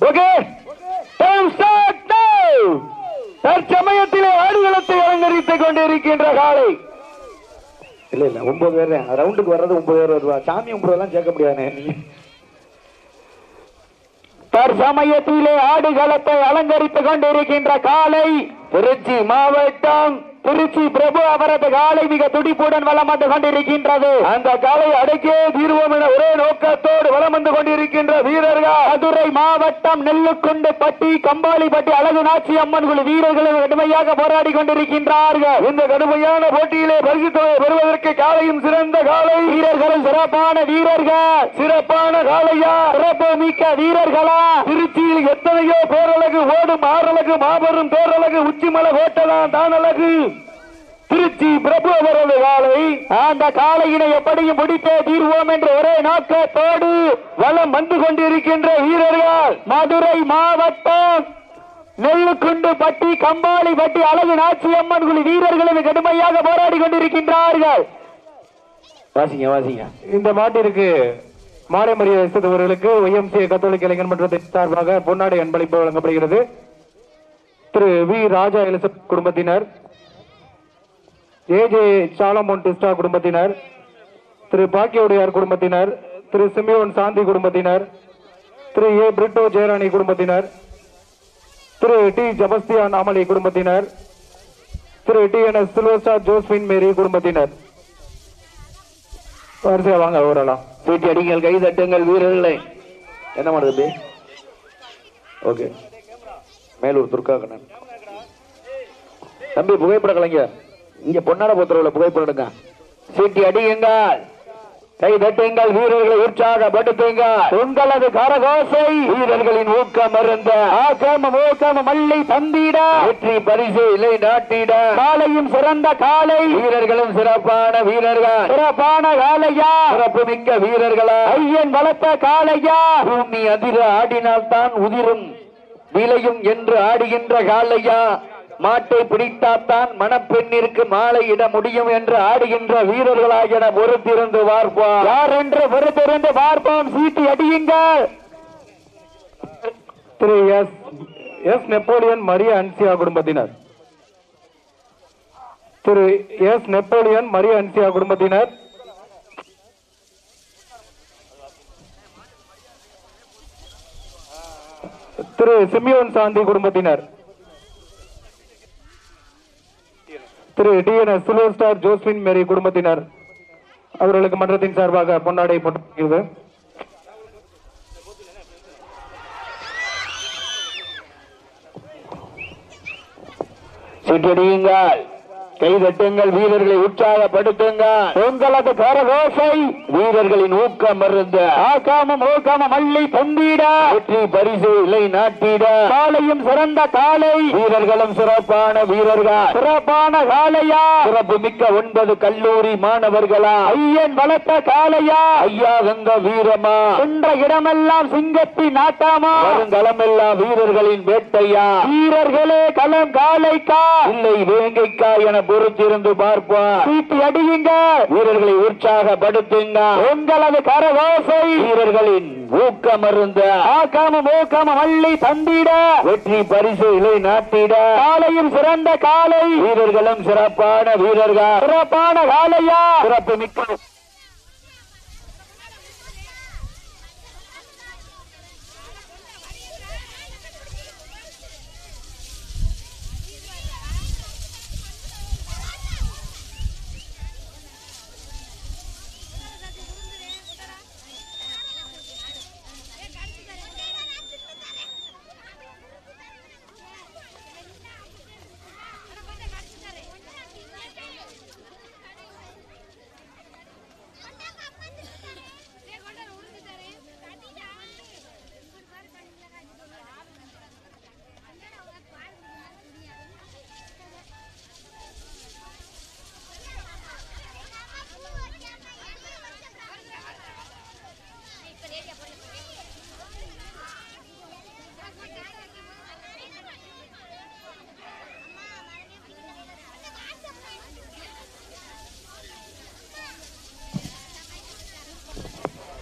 Okay. Time start நவ தற்சமயத்திலே ஆடுகளத்தை அலங்கரித்துக் கொண்டிருக்கின்ற காலை இல்ல இல்ல ஒன்பது பேர். ரவுண்டுக்கு வர்றது ஒன்பது பேர் வருவா. சாமி ஒன்பதெல்லாம் சேர்க்க முடியாது. தற்சமயத்திலே ஆடுகளத்தை அலங்கரித்துக் கொண்டிருக்கின்ற காலை திருச்சி மாவட்டம் திருச்சி பிரபு அவரது காலை மிக துடிப்புடன் வளம் வந்து கொண்டிருக்கின்றது. அந்த காலை அடக்கே தீர்வோம் என ஒரே நோக்கத்தோடு வலம் வந்து கொண்டிருக்கின்ற வீரர்கள். மதுரை மாவட்டம் நெல்லுக்குண்டு பட்டி கம்பாளிப்பட்டி அழகு நாச்சி அம்மன் குழு வீரர்களும் கடுமையாக போராடி கொண்டிருக்கின்றார்கள். இந்த கடுமையான போட்டியிலே பரிசு தொகை பெறுவதற்கு காலையும் சிறந்த காலை வீரர்களும் சிறப்பான வீரர்கள். சிறப்பான காலையா? சிறப்பு மிக்க வீரர்களா? திருச்சியில் எத்தனையோ பேரழகு ஓடும் ஆறழகு மாபெரும் பேரழகு உச்சிமலை ஓட்டலாம் தான் அழகு திருச்சி பிரபு அவரது காலை. அந்த காலையினை எப்படியும் முடித்தே தீர்வோம் என்ற ஒரே நோக்கத்தோடு வலம் வந்து கொண்டிருக்கின்ற வீரர்கள். மதுரை மாவட்டம் நெல்லுக்குண்டு பட்டி கம்பாளி பட்டி அழகு நாச்சி அம்மன் குழு வீரர்களும் கடுமையாக போராடி கொண்டிருக்கின்றார்கள். வாசிங்க வாசிங்க. இந்த மாட்டிற்கு மாலை மரியாதை செலுத்துபவர்களுக்கு ஒய்எம்சி கத்தோலிக்க இளைஞர் மன்றத்தின் சார்பாக பொன்னாடை அன்பளிப்பு வழங்கப்படுகிறது. திரு வி ராஜா எலிசப் குடும்பத்தினர் ஏஜே சாலமோன் டிஸ்டா குடும்பத்தினர் திரு பாக்கியவுடையார் குடும்பத்தினர் திரு சிமியோன் சாந்தி குடும்பத்தினர் திரு ஏ பிரிட்டோ ஜெயராணி குடும்பத்தினர் திரு டி ஜபஸ்தியான் அமளி குடும்பத்தினர் Thiru T N S Sylvester Josephine Mary குடும்பத்தினர். வரிசையா வாங்க ஓரலாம் சீட்டி அடிங்கள் கை தட்டுங்கள் வீரர்களை. என்ன பண்ணுறது ஓகே. மேலூர் துர்காகண்ணன் தம்பி புகைப்பட கலைஞர். இங்க பொன்னாட போத்துறவுல புகைப்படம் எடுங்க. சீட்டி அடியுங்கள். கை தட்டுங்கள் வீரர்களை உற்சாகப்படுத்துங்கள். உங்களது கரகோசை. வீரர்களின் ஊக்கம் இருந்த ஆக்கம் ஊக்கம் மல்லி தந்திட. வெற்றி பரிசு இலை நாட்டிட. காலையும் சிறந்த காலை. வீரர்களும் சிறப்பான வீரர்கள். சிறப்பான காலையா சிறப்பு மிக்க வீரர்களா. ஐயன் வளர்த்த காலையா. பூமி அதிர ஆடினால்தான் உதிரும். விளையும் என்று ஆடுகின்ற காலையா. மாட்டை பிடித்தாத்தான் மணப்பெண்ணிற்கு மாலையிட முடியும் என்று ஆடுகின்ற வீரர்களாகிய பொறுத்திருந்து பார்ப்போம் யார் என்று பொறுத்திருந்து பார்ப்போம் சீட்டி அடியுங்கள். Thiru S S Napoleon Mariya Anciya குடும்பத்தினர். திரு எஸ் நெப்போலியன் மரிய அன்சியா குடும்பத்தினர். திரு சிமியோன் சாந்தி குடும்பத்தினர். Thiru TNS silver star Josephine Mary குடும்பத்தினர் அவர்களுக்கு மன்றத்தின் சார்பாக பொன்னாடை போட்டிருக்கிறது சீட்டடியுங்கள் கைதட்டுங்கள் வீரர்களை உற்சாகப்படுத்துங்கள். உங்களது கரகோசை வீரர்களின் ஊக்கம் மருந்து ஆக்காமம் ஊக்காமம் அள்ளி தந்திட வெற்றி பரிசு இலை நாட்டிட. காலையும் சிறந்த காலை வீரர்களும் சிறப்பான வீரர்கள். சிறப்பான காலையா சிறப்பு மிக்க ஒன்பது கல்லூரி மாணவர்களா. ஐயன் வளர்த்த காலையா ஐயா கங்க வீரமா. சென்ற இடமெல்லாம் சிங்கத்தி நாட்டாமா. களமெல்லாம் வீரர்களின் வேட்டையா. வீரர்களே களம் காலைக்கா இல்லை வேங்கைக்கா என பொறுத்திருந்து பார்ப்போம் சீட்டி அடியுங்க. வீரர்களை உற்சாகப்படுத்துங்க. உங்களது கரவோசை வீரர்களின் ஊக்கம் அருந்த ஆக்காமம் ஊக்காமம் அள்ளி தந்திட. வெற்றி பரிசு இலை நாட்டிட. காலையும் சிறந்த காலை. வீரர்களும் சிறப்பான வீரர்கள். சிறப்பான காலையா. சிறப்பு மிக்க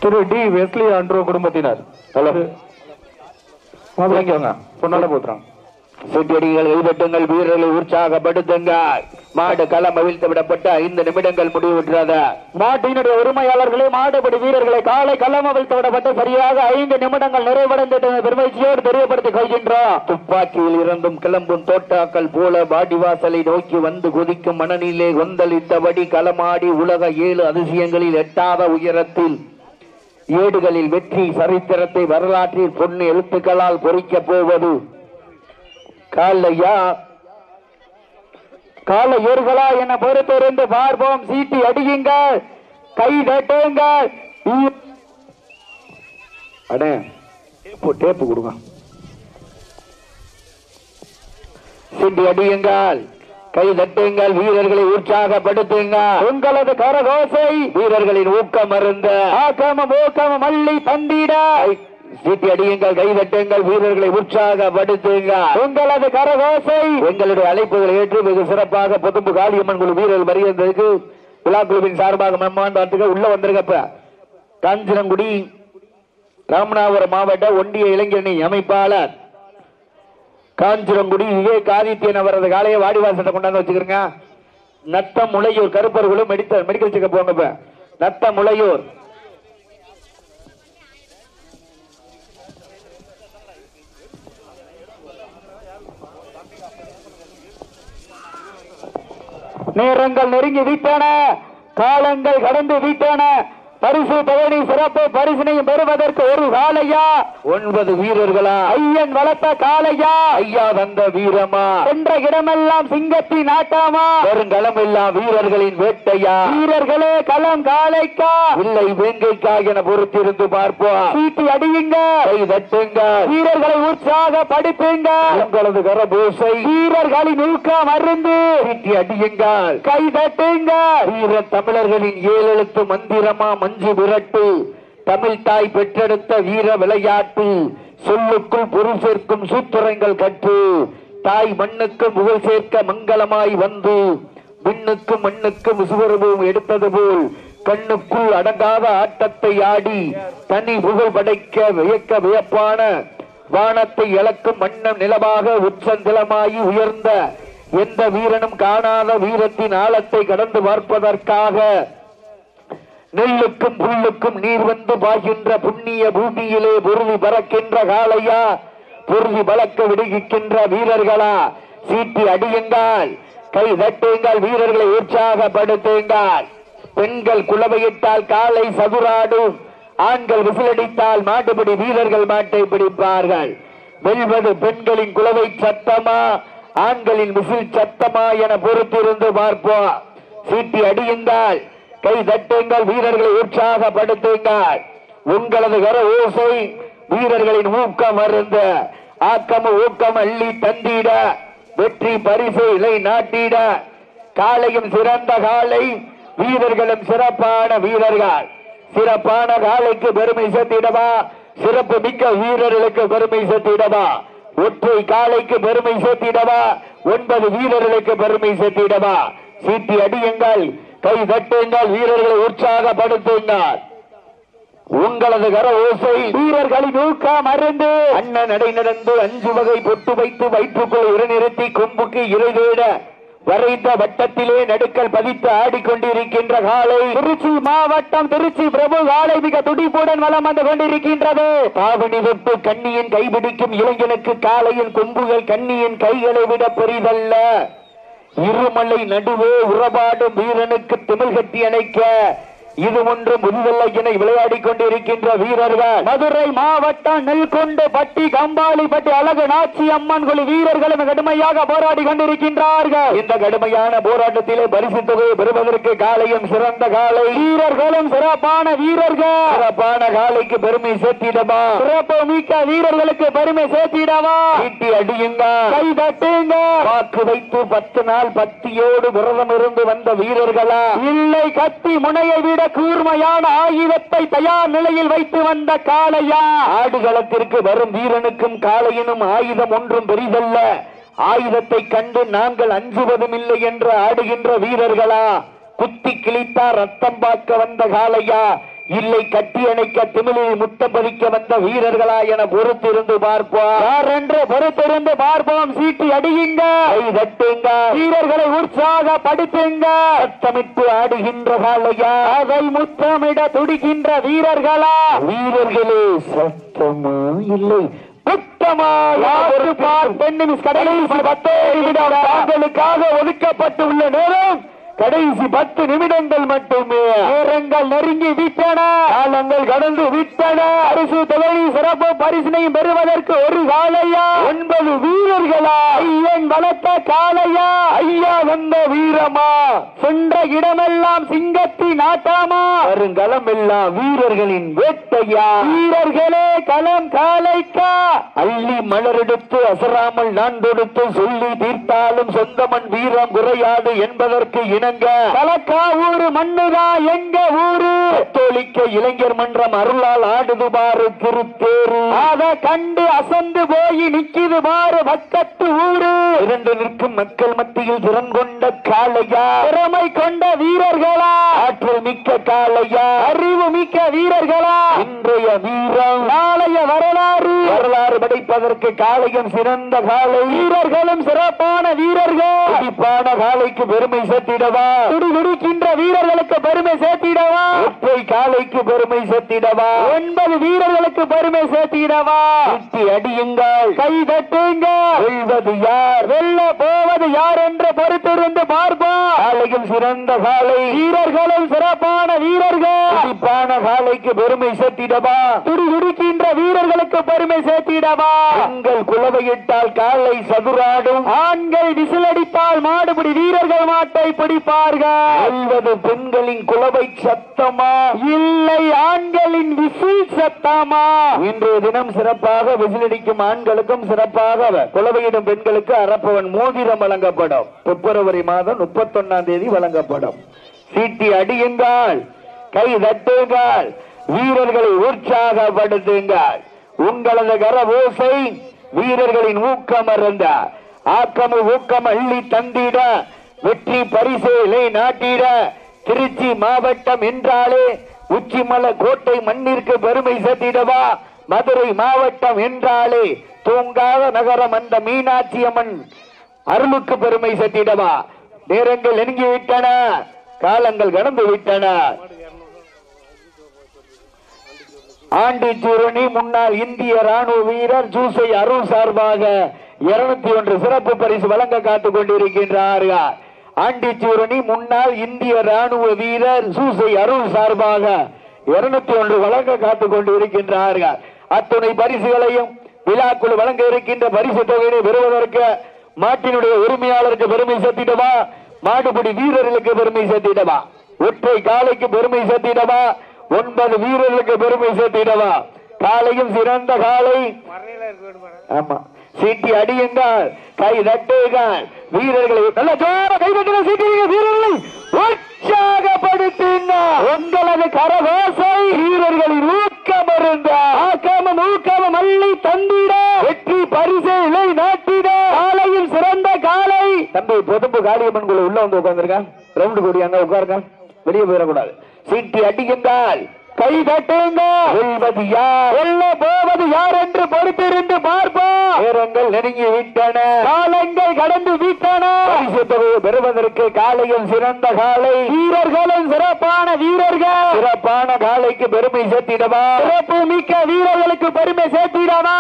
திரு டி வெஸ்லி ஆண்ட்ரோ குடும்பத்தினர். பொண்ணோட போத்துறோம் சுற்றடிகள் கைதட்டுங்கள் வீரர்களை உற்சாகப்படுத்துங்க. மாடு களம் அவிழ்த்து விடப்பட்டு ஐந்து நிமிடங்கள் முடிவுற்றது. மாட்டினுடைய உரிமையாளர்களே மாடுபடி வீரர்களை காலை களம் அவிழ்த்து விடப்பட்டு சரியாக ஐந்து நிமிடங்கள் நிறைவடைந்த பெருமகிழ்ச்சியோடு தெரியப்படுத்திக் கொள்கின்றோம். துப்பாக்கியில் இருந்தும் கிளம்பும் தோட்டாக்கள் போல வாடிவாசலை நோக்கி வந்து குதிக்கும் மனநிலை கொந்தளித்தபடி களமாடி உலக ஏழு அதிசயங்களில் எட்டாத உயரத்தில் ஏடுகளில் வெற்றி சரித்திரத்தை வரலாற்றில் பொண்ணு எழுத்துக்களால் பொறிக்கப் போவது. காலையா கால ஏறுகளா என பொறுத்திருந்து பார்ப்போம். சீட்டி அடியுங்க கை தட்டுங்க. அடே டேப்பு டேப்பு கொடுங்க. சீட்டி அடியுங்கள். கை தட்டுங்கள் வீரர்களை உற்சாகப்படுத்துங்க உங்களது கரகோசை வீரர்களின் ஊக்கம் அருந்த. ஆக்கமம் ஊக்கமம் மல்லி தந்திட. சீட்டி அடியுங்கள் கை தட்டுங்கள் வீரர்களை உற்சாகப்படுத்துங்க உங்களது கரகோசை எங்களுடைய அழைப்புகளை ஏற்று மிக சிறப்பாக பொதும்பு காளியம்மன் குழு வீரர்கள் வருகிறதுக்கு விழா குழுவின் சார்பாக மெம்மாண்டாட்டுக்கு உள்ள வந்திருக்கப்ப. காஞ்சிரங்குடி ராமநாதபுரம் மாவட்ட ஒன்றிய இளைஞரணி அமைப்பாளர் காஞ்சிரங்குடி விவேக் ஆதித்யன் அவரது காலையை வாடிவாசத்தை கொண்டாந்து வச்சுக்கிறேங்க. நத்தம் முளையூர் கருப்பர்களும் மெடிக்கல் மெடிக்கல் செக்கப் போங்க இப்ப. நத்தம் முளையூர் நேரங்கள் நெருங்கி விட்டன காலங்கள் கடந்து விட்டன பரிசு தொகை சிறப்பு பரிசினையும் பெறுவதற்கு ஒரு காலையா? ஒன்பது வீரர்களா? ஐயன் வளர்த்த காலையா? ஐயா வந்த வீரமா? சென்ற இடமெல்லாம் சிங்கத்தின் ஆட்டாமா பெருங்களம் எல்லாம் வீரர்களின் வேட்டையா? வீரர்களே களம் காலைக்கா? இல்லை வேங்கைக்கா என பொறுத்திருந்து பார்ப்போம். சீட்டி அடியுங்க. கை தட்டுங்க. வீரர்களை உற்சாகப்படுத்துங்க உங்களது கரபூசை. வீரர்களின் ஊக்கம் அருந்து. சீட்டி அடியுங்கள். கை தட்டுங்க. வீர தமிழர்களின் ஏழெழுத்து மந்திரமா மஞ்சு விரட்டு தமிழ் தாய் பெற்றெடுத்த வீர விளையாட்டு சொல்லுக்குள் பொருள் சேர்க்கும் சூத்திரங்கள் கற்று தாய் மண்ணுக்கு புகழ் சேர்க்க மங்களமாய் வந்து விண்ணுக்கும் மண்ணுக்கும் விசுவரமும் எடுத்தது போல் கண்ணுக்குள் அடங்காத ஆட்டத்தை ஆடி தனி புகழ் படைக்க வியக்க வியப்பான வானத்தை இழக்கும் மன்னம் நிலமாக உச்சந்திலமாயி உயர்ந்த எந்த வீரனும் காணாத வீரத்தின் ஆழத்தை கடந்து பார்ப்பதற்காக நெல்லுக்கும் புல்லுக்கும் நீர் வந்து பாய்கின்ற புண்ணிய பூமியிலே பொருதி பறக்கின்ற காலையா பொருதி பலக்க விடுகின்ற வீரர்களா? சீட்டி அடியுங்கள். கை தட்டுங்கள். வீரர்களை உற்சாகப்படுத்துங்கள். பெண்கள் குளவையிட்டால் காலை சதுராடும். ஆண்கள் விசிலடித்தால் மாட்டுப்படி வீரர்கள் மாட்டை பிடிப்பார்கள். வெல்வது பெண்களின் குளவை சத்தமா? ஆண்களின் விசில் சத்தமா என பொறுத்திருந்து பார்ப்போம். சீட்டி அடியுங்கள். கை தட்டுங்கள் வீரர்களை உற்சாகப்படுத்துங்கள். உங்களது கர ஓசை வீரர்களின் ஊக்கம் அருந்த ஆக்கம ஊக்கம் அள்ளி தந்திட வெற்றி பரிசு இலை நாட்டிட. காலையும் சிறந்த காலை வீரர்களும் சிறப்பான வீரர்கள். சிறப்பான காலைக்கு பெருமை சேர்த்திடவா? சிறப்பு மிக்க வீரர்களுக்கு பெருமை சேர்த்திடவா? ஒற்றை காலைக்கு பெருமை சேர்த்திடவா? ஒன்பது வீரர்களுக்கு பெருமை சேர்த்திடவா? சீட்டி அடியுங்கள். கை தட்டுங்கள் வீரர்களை உற்சாகப்படுத்துங்கள். உங்களது கர ஓசை வீரர்களின் ஊக்கம் அறிந்து அண்ணன் நடை நடந்து அஞ்சு வகை பொட்டு வைத்து வயிற்றுக்குள் உரநிறுத்தி கொம்புக்கு இறைவேட வரைந்த வட்டத்திலே நடுக்கல் பதித்து ஆடிக்கொண்டிருக்கின்ற காலை திருச்சி மாவட்டம் திருச்சி பிரபு காலை மிக துடிப்புடன் வளம் வந்து கொண்டிருக்கின்றது. பாவனி வெப்பு கண்ணியின் கைபிடிக்கும் இளைஞனுக்கு காலையின் கொம்புகள் கண்ணியின் கைகளை விட பெரிதல்ல. இருமலை நடுவே உறவாடும் வீரனுக்கு திமிழ் கட்டி அணைக்க இது ஒன்று முதல்ல என விளையாடி கொண்டிருக்கின்ற வீரர்கள். மதுரை மாவட்டம் நெல்கொண்டு பட்டி கம்பாளி பட்டி அழகு நாச்சி அம்மன் குழு வீரர்களும் கடுமையாக போராடி கொண்டிருக்கின்றார்கள். இந்த கடுமையான போராட்டத்திலே பரிசு தொகையை பெறுவதற்கு காலையும் சிறந்த காலை. வீரர்களும் சிறப்பான வீரர்கள். சிறப்பான காலைக்கு பெருமை சேர்த்திடவா? சிறப்பு மிக்க வீரர்களுக்கு பெருமை சேர்த்திடவா? இட்டி அடியுங்க. கை தட்டுங்க. வாக்கு வைத்து பத்து நாள் பக்தியோடு விரதம் இருந்து வந்த வீரர்களா? இல்லை கத்தி முனையை விட கூர்மையான ஆயுதத்தை தயார் நிலையில் வைத்து வந்த காளையா? ஆடுகளத்திற்கு வரும் வீரனுக்கும் காளையனும் ஆயுதம் ஒன்றும் பெரிதல்ல. ஆயுதத்தை கண்டு நாங்கள் அஞ்சுவதும் இல்லை என்று ஆடுகின்ற வீரர்களா? குத்தி கிழித்தா ரத்தம் பார்க்க வந்த காளையா? இல்லை கட்டி அணைக்க திமிழில் முத்தம் பதிக்க வந்த வீரர்களா என பொறுத்திருந்து பார்ப்போம். யார் என்று பொறுத்திருந்து பார்ப்போம். சீட்டி அடியுங்க. கை தட்டுங்க. வீரர்களை உற்சாகப்படுத்துங்க சத்தமிட்டு ஆடுகின்ற காலையா அதை முத்தமிட துடிக்கின்ற வீரர்களா. வீரர்களே சத்தமா? இல்லை. ஒதுக்கப்பட்டுள்ள நேரம் கடைசி பத்து நிமிடங்கள் மட்டுமே. நேரங்கள் நெருங்கி விட்டன. காலங்கள் கடந்து விட்டன. அரசு தொகை சிறப்பு பரிசினையும் பெறுவதற்கு ஒரு காலையா? ஒன்பது வீரர்களா? ஐயன் வளர்த்த காலையா ஐயா வந்த வீரமா? சென்ற இடமெல்லாம் சிங்கத்தின் ஆட்டாமா வருங்களம் எல்லாம் வீரர்களின் வேட்டையா? வீரர்களே களம் காலைக்கா அள்ளி மலரெடுத்து அசராமல் நான் தொடுத்து சொல்லி தீர்த்தாலும் சொந்தமன் வீரம் குறையாது என்பதற்கு இன கலக்கா மண்ணுதா எங்க ஊரு? கத்தோலிக்க இளைஞர் மன்றம் அருளால் ஆடுது பாரு திருத்தேரு. அத கண்டு அசந்து போய் நிக்குது பாரு பக்கத்து ஊரு. இரண்டு நிற்கும் மக்கள் மத்தியில் திறன் கொண்ட காளையா. திறமை கொண்ட வீரர்களா. ஆற்றல் மிக்க காளையா. அறிவு மிக்க வீரர்களா. இன்றைய வீரம். நாளைய வரலாறு. வரலாறு படைப்பதற்கு காளையும் சிறந்த காளை. வீரர்களும் சிறப்பான வீரர்கள். காளைக்கு பெருமை சேர்த்திடவா? துடிதுடிக்கின்ற வீரர்களுக்கு பெருமை சேர்த்திடவா? ஒற்றை காளைக்கு பெருமை சேர்த்திடவா. ஒன்பது வீரர்களுக்கு பெருமை சேர்த்திடவா? அடியுங்கள். கை தட்டுங்க வெல்வது யார்? வெல்ல போவது யார் என்று பொறுத்திருந்து பார்ப்போம். காளையும் சிறந்த காளை. வீரர்களும் சிறப்பான வீரர்கள். துடிப்பான காளைக்கு பெருமை சேர்த்திடவா? துடிதுடிக்கின்ற வீரர்களுக்கு பெருமை சேர்த்திடவா? பெண்கள் குலவையிட்டால் காலை சதுராடும். ஆண்கள் விசிலடித்தால் மாடுபிடி வீரர்கள் மாட்டை பிடிப்பார்கள் வெல்வது பெண்களின் குலவை சத்தமா? இல்லை ஆண்களின் விசில் சத்தமா? இன்றைய தினம் சிறப்பாக விசிலடிக்கும் ஆண்களுக்கும் சிறப்பாக குலவையிடும் பெண்களுக்கு அரப்பவன் மோதிரம் வழங்கப்படும். பிப்ரவரி மாதம் முப்பத்தொன்னாம் தேதி வழங்கப்படும். சீட்டி அடியுங்கள் கை தட்டுங்கள் வீரர்களை உற்சாகப்படுத்துங்கள். உங்களது கர ஓசை வீரர்களின் ஊக்கம் அருந்த ஆக்கமு ஊக்கம் அள்ளி தந்திட வெற்றி பரிசேலை நாட்டிட திருச்சி மாவட்டம் என்றாலே உச்சிமல கோட்டை மண்ணிற்கு பெருமை சேர்த்திடவா. மதுரை மாவட்டம் என்றாலே தூங்காத நகரம் அந்த மீனாட்சி அம்மன் அருளுக்கு பெருமை சேர்த்திடவா. நேரங்கள் நெருங்கி விட்டன காலங்கள் கடந்து விட்டன ஆண்டிச்சூரணி முன்னாள் இந்திய ராணுவ வீரர் ஜூசை அருள் சார்பாக இருநூத்தி ஒன்று சிறப்பு பரிசு வழங்க காத்துக் கொண்டிருக்கின்றார்கள். ஆண்டிச்சூரணி முன்னாள் இந்திய ராணுவ வீரர் ஜூசை அருள் சார்பாக இருநூத்தி ஒன்று வழங்க காத்துக் கொண்டிருக்கின்றார்கள். அத்துணை பரிசுகளையும் விழாக்குழு வழங்க இருக்கின்ற பரிசு தொகையினை பெறுவதற்கு மாட்டினுடைய உரிமையாளருக்கு பெருமை சேர்த்திடவா? மாடுபிடி வீரர்களுக்கு பெருமை சேர்த்திடவா? ஒற்றை காலைக்கு பெருமை சேர்த்திடவா? ஒன்பது வீரர்களுக்கு பெருமை சேர்த்திடவா? காலையும் சிறந்த காலை ஆமா. சீட்டி அடியுங்கள். கை தட்டுங்கள் வீரர்களை நல்ல ஜோர கை தட்டுங்க சீட்டிங்க வீரர்களை உற்சாகப்படுத்தினார் உங்களது கரகோசை வீரர்களின் ஊக்கம் இருந்த ஆக்கமும் ஊக்கமும் அள்ளி தந்திட. வெற்றி பரிசை இலை நாட்டிட. காலையில் சிறந்த காலை. தம்பி பொதுப்பு காளியம்மன் குழு உள்ள வந்து உட்கார்ந்துருக்கான். ரவுண்டு கூடி அங்க உட்காருங்க வெளியே போயிடக்கூடாது. சீட்டி அடியுங்கள். கை தட்டுங்க. வெல்வது யார்? வெல்ல போவது யார் என்று பொறுத்திருந்து பார்ப்போம். நேரங்கள் நெருங்கி விட்டன. காலங்கள் கடந்து விட்டன. பரிசு தொகையை பெறுவதற்கு காலையில் சிறந்த காலை. வீரர்களும் சிறப்பான வீரர்கள். சிறப்பான காலைக்கு பெருமை சேர்த்திடவா? சிறப்பு மிக்க வீரர்களுக்கு பெருமை சேர்த்திடவா?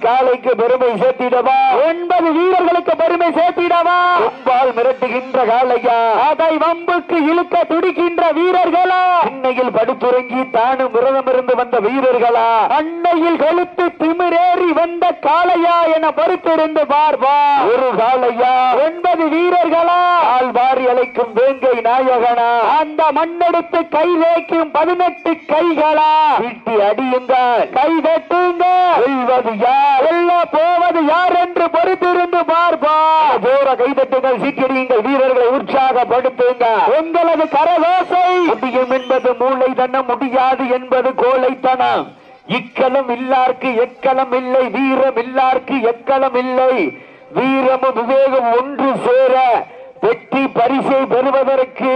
காலைக்கு பெருமை சேர்த்திடவா? ஒன்பது வீரர்களுக்கு பெருமை சேர்த்திடவா? ஒன்பால் மிரட்டுகின்ற காலையா? அதை வம்புக்கு இழுக்க துடிக்கின்ற வீரர்களா? அன்னையில் படுத்துறங்கி தானும் விரதம் இருந்து வந்த வீரர்களா? அன்னையில் கொளுத்து திமிரேறி வந்த காளையா என பொறுத்திருந்து பார்வா ஒரு காளையா? ஒன்பது வீரர்களா? ஆள் வாரி அழைக்கும் வேங்கை நாயகனா? அந்த மண்ணெடுத்து கை வைக்கும் பதினெட்டு கைகளா? வீட்டி அடியுங்கள். கை தட்டுங்க வெல்வது யார்? வெல்ல போவது யார் என்று பொறுத்திருந்து பார்ப்பா ஜோர கைதட்டுங்கள் சீக்கிரியுங்கள் வீரர்களை உற்சாகப்படுத்துங்க உங்களது கரவாசை முடியும் என்பது மூளை தன்னம் முடியாது என்பது கோழைத்தனம். இக்களம் இல்லார்க்கு எக்களம் இல்லை வீரம் இல்லார்க்கு எக்களம் இல்லை. வீரமும் விவேகம் ஒன்று சேர வெற்றி பரிசை பெறுவதற்கு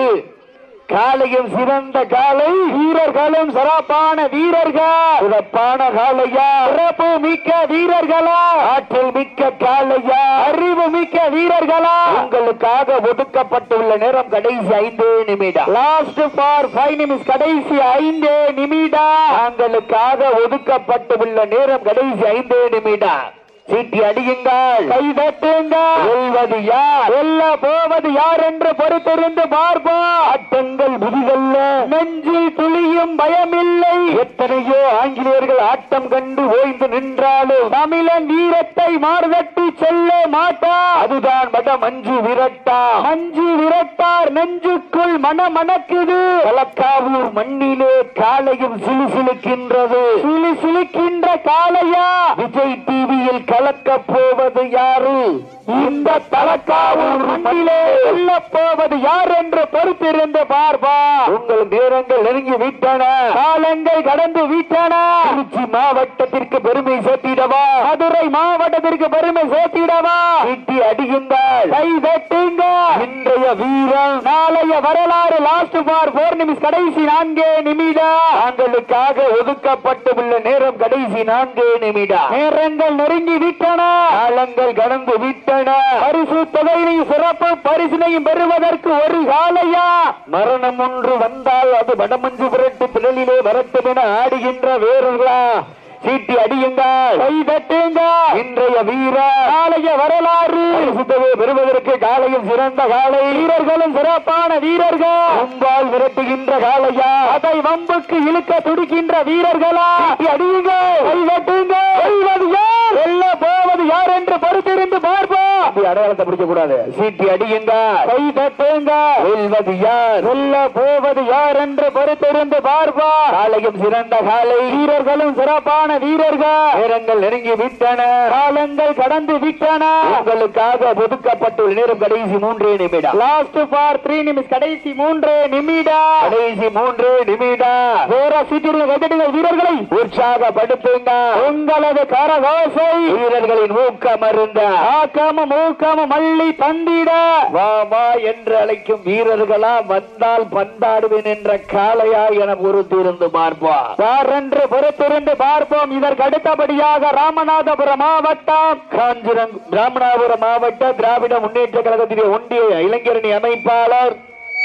காலையும் சிறந்த காலை வீரர்களும் சிறப்பான வீரர்கள். சிறப்பான காலையா சிறப்பு மிக்க வீரர்களா? ஆற்றல் மிக்க காலையா அறிவு மிக்க வீரர்களா? உங்களுக்காக ஒதுக்கப்பட்டுள்ள நேரம் கடைசி ஐந்து நிமிடம். லாஸ்ட் ஃபார் ஃபைவ் நிமிஷம் கடைசி ஐந்து நிமிடம். உங்களுக்காக ஒதுக்கப்பட்டுள்ள நேரம் கடைசி ஐந்து நிமிடம். சீட்டி அடியுங்கள். கை தட்டுங்கள். வெல்வது யார்? வெல்ல போவது யார் என்று பொறுத்திருந்து பார்ப்போம். ஆட்டங்கள் விதிகள்ல நெஞ்சில் துளியும் பயமில்லை. எத்தனையோ ஆங்கிலேயர்கள் ஆட்டம் கண்டு ஓய்ந்து நின்றாலும் தமிழன் வீரத்தை மாறுதட்டி செல்ல மாட்டா. அதுதான் வட மஞ்சு விரட்டா. மஞ்சு விரட்டார் நெஞ்சுக்குள் மன மணக்குது கலக்காவூர் மண்ணிலே காலையும் சிலுசிலுக்கின்றது. சிலுசிலுக்கின்ற காளையா? விஜய் டிவியில் கலக்க போவது யாரு? இந்த தலக்காவூர் மண்ணிலே வெல்ல போவது யார் என்று பொறுத்திருந்து பார்ப்பா. உங்கள் நேரங்கள் நெருங்கி விட்டன. காலங்கள் கடந்து விட்டன. திருச்சி மாவட்டத்திற்கு பெருமை சேர்த்திடவா. மதுரை மாவட்டத்திற்கு பெருமை சேர்த்திடவா. வீட்டி அடியுங்கள். கை தட்டுங்க இன்றைய வீரன் நாளைய வரலாறு லாஸ்ட் ஃபார் போர் நிமிஷம் கடைசி நான்கே நிமிடம் தாங்களுக்காக ஒதுக்கப்பட்டுள்ள நேரம் கடைசி நான்கே நிமிடம் நேரங்கள் நெருங்கி விட்டன. காலங்கள் கடந்து விட்டன பரிசு தொகையினையும் சிறப்பு பரிசினையும் பெறுவதற்கு ஒரு காலையா? மரணம் ஒன்று வந்தால் அது வடமஞ்சு புரட்டு திடலிலே வரட்டும் என ஆடுகின்ற வீரர்களா? சீட்டி அடியுங்கள். கை தட்டுங்க இன்றைய வீர காலைய வரலாறு. பரிசுத்தவை பெறுவதற்கு காலையும் சிறந்த காலை. வீரர்களும் சிறப்பான வீரர்கள். வம்பால் விரட்டுகின்ற காலையா? அதை வம்புக்கு இழுக்க துடிக்கின்ற வீரர்களா? சீட்டி அடியுங்க கை யார்? போவது யார் என்று பொறுத்திருந்து பார்ப்போம். அப்படி அடையாளத்தை பிடிக்க கூடாது சீட்டி அடியுங்க. கை தட்டுங்க. வெல்வது யார்? வெல்ல போவது யார் என்று பொறுத்திருந்து பார்ப்பா காலையும் சிறந்த காலை. வீரர்களும் சிறப்பான வீரர்கள். நேரங்கள் நெருங்கி விட்டன. காலங்கள் கடந்து விட்டன. உங்களுக்காக ஒதுக்கப்பட்டுள்ள நேரம் கடைசி மூன்றே நிமிடம். லாஸ்ட் பார் த்ரீ நிமிஷம் கடைசி மூன்றே நிமிடம். கடைசி மூன்று நிமிடம். வேற சீட்டில் வெதடுங்க வீரர்களை உற்சாகப்படுத்துங்க. உங்களது கரகோசை. வீரர்களின் ஊக்கம் அருந்த ஆக்காம மூக்காம மல்லி தந்திட. வா வா என்று அழைக்கும் வீரர்களா வந்தால் பந்தாடுவேன் என்ற காளையா என பொறுத்திருந்து பார்ப்போம். யார் என்று பொறுத்திருந்து பார்ப்போம். இதற்கு அடுத்தபடியாக ராமநாதபுரம் மாவட்டம். காஞ்சிரம் ராமநாதபுரம் மாவட்ட திராவிட முன்னேற்ற கழகத்திலே ஒன்றிய இளைஞரணி அமைப்பாளர்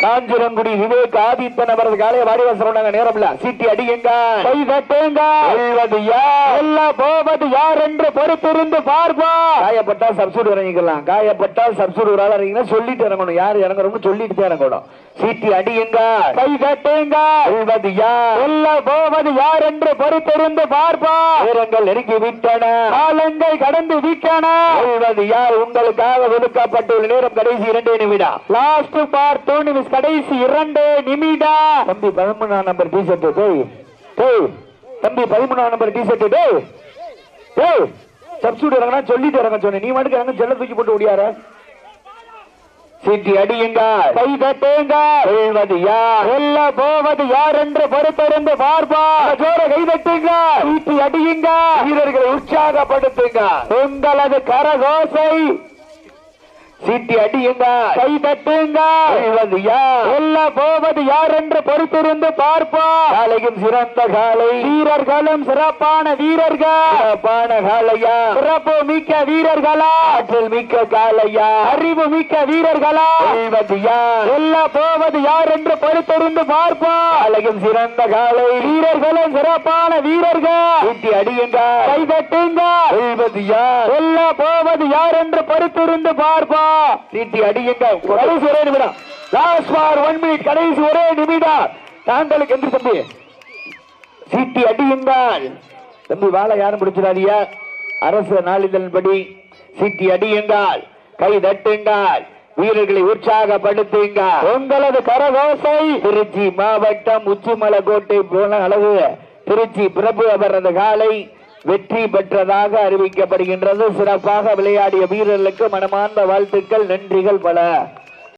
காஞ்சிரங்குடி விவேக் ஆதித்தன் அவரது காலைய வாடிவாசல் நேரம் இல்ல சீட்டி அடியுங்க கை தட்டுங்க வெல்வது யார் போவது யார் என்று பொறுத்திருந்து பார்ப்பா காயப்பட்டா சப்சூட் இறங்கிக்கலாம். காயப்பட்டா சப்சூட் ஒரு ஆள் இறங்கினா சொல்லிட்டு இறங்கணும். யார் இறங்குறோம்னு சொல்லிட்டு தான் இறங்கணும். சீட்டி அடியுங்க கை தட்டுங்க வெல்வது யார் வெல்ல போவது யார் என்று பொறுத்திருந்து பார்ப்பா வீரங்கள் நெருங்கி விட்டன காலங்கள் கடந்து விட்டன வெல்வது யார் உங்களுக்காக ஒதுக்கப்பட்டுள்ள நேரம் கடைசி இரண்டே நிமிடம். லாஸ்ட் ஃபார் டூ நிமிஷம் கடைசி இரண்டு நிமிடா. தம்பி பதிமூணாம் நம்பர் டி ஷர்ட் டேய் டேய் தம்பி பதிமூணாம் நம்பர் டி ஷர்ட் டேய். டேய் சப்ஸ்டியூட் இறங்கினா சொல்லிட்டு இறங்க சொன்னேன். நீ மட்டும் இறங்க செல்ல தூக்கி போட்டு ஓடியார? சீட்டி அடியுங்க. கை தட்டுங்க. வெல்வது யார்? வெல்ல போவது யார் என்று பொறுத்திருந்து பார்ப்பா ஜோர கை தட்டுங்க. சீட்டி அடியுங்க. வீரர்களை உற்சாகப்படுத்துங்க. உங்களது கரகோசை சீட்டி அடியுங்க. கை தட்டுங்க. யார் வெல்ல போவது யார் என்று பொறுத்திருந்து பார்ப்பா காலையும் சிறந்த காலை. வீரர்களும் சிறப்பான வீரர்கள். சிறப்பான காலையா. சிறப்பு மிக்க வீரர்களா. ஆற்றல் மிக்க காலையா. அறிவு மிக்க வீரர்களா. வெல்வது யார் வெல்ல போவது யார் என்று பொறுத்திருந்து பார்ப்பா காலையும் சிறந்த காலை. வீரர்களும் சிறப்பான வீரர்கள். சீட்டி அடியுங்க. கை தட்டுங்க. வெல்வது யார் வெல்ல போவது யார் என்று பொறுத்திருந்து பார்ப்பா சீட்டி அடியுங்க கடைசி ஒரே நிமிடம். லாஸ்ட் ஃபார் ஒன் மினிட் கடைசி ஒரே நிமிடம். தாண்டலுக்கு எந்த தம்பி. சீட்டி அடியுங்கள். தம்பி வாழை யாரும் பிடிச்சிடாதீங்க. அரசு நாளிதழின்படி சீட்டி அடியுங்கள். கை தட்டுங்கள். வீரர்களை உற்சாகப்படுத்துங்க உங்களது கரகோசை திருச்சி மாவட்டம் உச்சிமலை கோட்டை போன அளவு. திருச்சி பிரபு அவரது காலை வெற்றி பெற்றதாக அறிவிக்கப்படுகின்றது. சிறப்பாக விளையாடிய வீரர்களுக்கு மனமார்ந்த வாழ்த்துக்கள் நன்றிகள் பல.